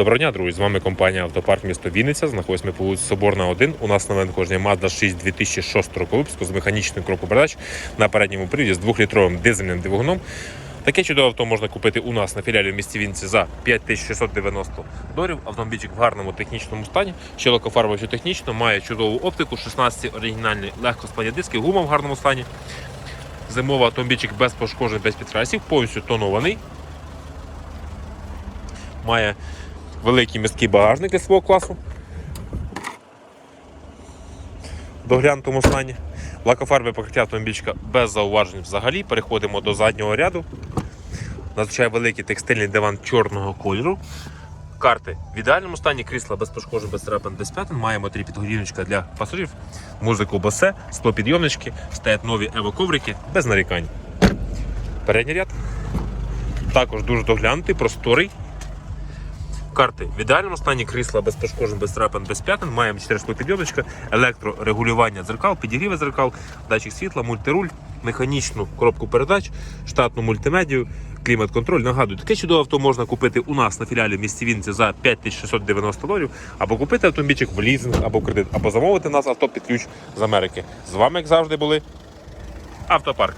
Доброго дня, друзі! З вами компанія Автопарк місто Вінниця. Знаходимося ми по вулиці Соборна 1. У нас новин кожній Mazda 6 2006 року випуску з механічною кроку передач на передньому приводі з 2-літровим дизельним двигуном. Таке чудове авто можна купити у нас на філіалі в місті Вінниці за 5690 доларів. Автомобільчик в гарному технічному стані, ще лакофарбовий, що технічно, має чудову оптику, 16 оригінальні легкосплані диски, гума в гарному стані. Зимовий автомобільчик без пошкоджень, без підкрасів, повністю тонований. Має великий міський багажник для свого класу. Доглянутому стані. Лакофарбове покриття автомобільчика без зауважень взагалі. Переходимо до заднього ряду. Надзвичайно великий текстильний диван чорного кольору. Карти в ідеальному стані, крісла без пошкоджень, без царапин, без п'ятин. Маємо три підгорівничка для пасажирів, музику басе, склопідйомнички, стоять нові ево-коврики без нарікань. Передній ряд. Також дуже доглянутий, просторий. Карти в ідеальному стані крісла без пошкоджень, без трапин, без п'ятин. Маємо 4 підйомничка, електрорегулювання дзеркал, підігріви дзеркал, датчик світла, мультируль, механічну коробку передач, штатну мультимедію, клімат-контроль. Нагадую, таке чудове авто можна купити у нас на філіалі в місті Вінниці за 5690 доларів, або купити автомобільчик в лізинг, або в кредит, або замовити нас авто під ключ з Америки. З вами, як завжди, були Автопарк.